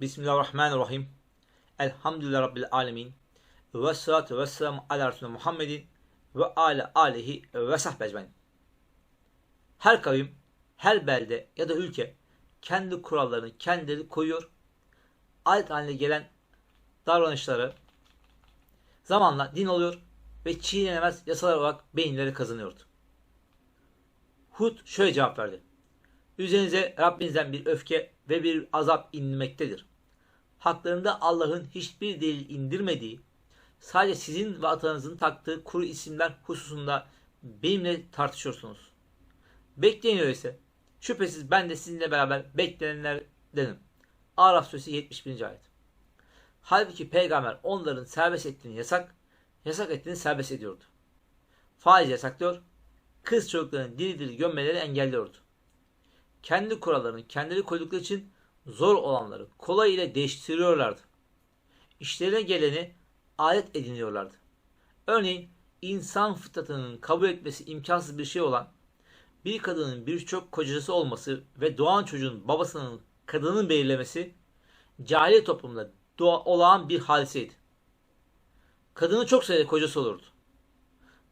Bismillahirrahmanirrahim. Elhamdülillah Rabbil alemin. Ve salatu ve selamu ala Resulü Muhammedin ve ala alihi ve sahbe. Her kavim, her belde ya da ülke kendi kurallarını kendileri koyuyor. Alet haline gelen davranışları zamanla din oluyor ve çiğnenemez yasalar olarak beyinleri kazanıyordu. Hud şöyle cevap verdi. Üzerinize Rabbinizden bir öfke ve bir azap inmektedir. Haklarında Allah'ın hiçbir delil indirmediği, sadece sizin ve atanızın taktığı kuru isimler hususunda benimle tartışıyorsunuz. Bekleyin öyleyse. Şüphesiz ben de sizinle beraber beklenenlerdenim. Araf suresi 71. ayet. Halbuki peygamber onların serbest ettiğini yasak, yasak ettiğini serbest ediyordu. Faiz yasaklıyor, kız çocuklarını diri diri gömmeleri engelliyordu. Kendi kurallarını kendileri koydukları için zor olanları kolay ile değiştiriyorlardı. İşlerine geleni alet ediniyorlardı. Örneğin insan fıtratının kabul etmesi imkansız bir şey olan bir kadının birçok kocası olması ve doğan çocuğun babasının kadının belirlemesi cahiliye toplumda doğa, olağan bir hadiseydi. Kadının çok sayıda kocası olurdu.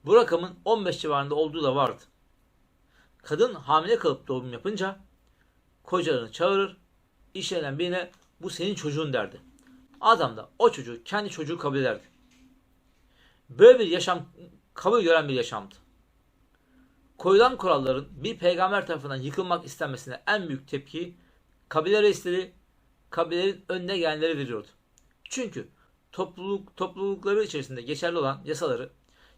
Bu rakamın 15 civarında olduğu da vardı. Kadın hamile kalıp doğum yapınca kocalarını çağırır, işlenen birine bu senin çocuğun derdi. Adam da o çocuğu kendi çocuğu kabul ederdi. Böyle bir yaşam kabul gören bir yaşamdı. Koyulan kuralların bir peygamber tarafından yıkılmak istenmesine en büyük tepki kabile reisleri, kabilelerin önüne gelenleri veriyordu. Çünkü topluluk toplulukları içerisinde geçerli olan yasaları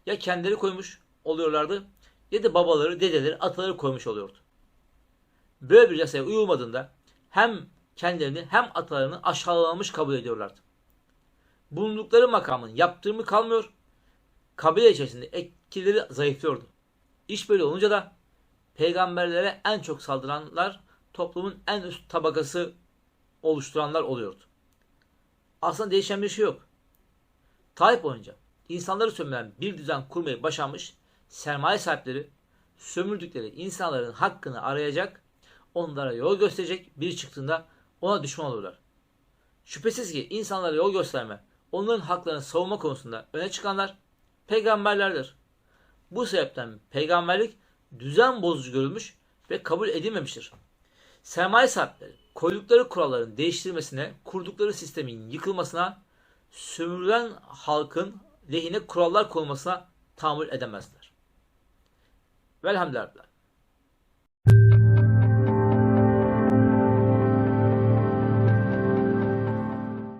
ya kendileri koymuş oluyorlardı ya da babaları, dedeleri, ataları koymuş oluyordu. Böyle bir yasaya uyulmadığında hem kendilerini hem atalarını aşağılanmış kabul ediyorlardı. Bulundukları makamın yaptırımı kalmıyor, kabile içerisinde etkileri zayıflıyordu. İş böyle olunca da peygamberlere en çok saldıranlar toplumun en üst tabakası oluşturanlar oluyordu. Aslında değişen bir şey yok. Tarih boyunca insanları sömüren bir düzen kurmayı başarmış sermaye sahipleri sömürdükleri insanların hakkını arayacak, onlara yol gösterecek biri çıktığında ona düşman olurlar. Şüphesiz ki insanlara yol gösterme, onların haklarını savunma konusunda öne çıkanlar peygamberlerdir. Bu sebepten peygamberlik düzen bozucu görülmüş ve kabul edilmemiştir. Sermaye sahipleri koydukları kuralların değiştirilmesine, kurdukları sistemin yıkılmasına, sömürülen halkın lehine kurallar konulmasına tahammül edemezler. Velhamdülillah.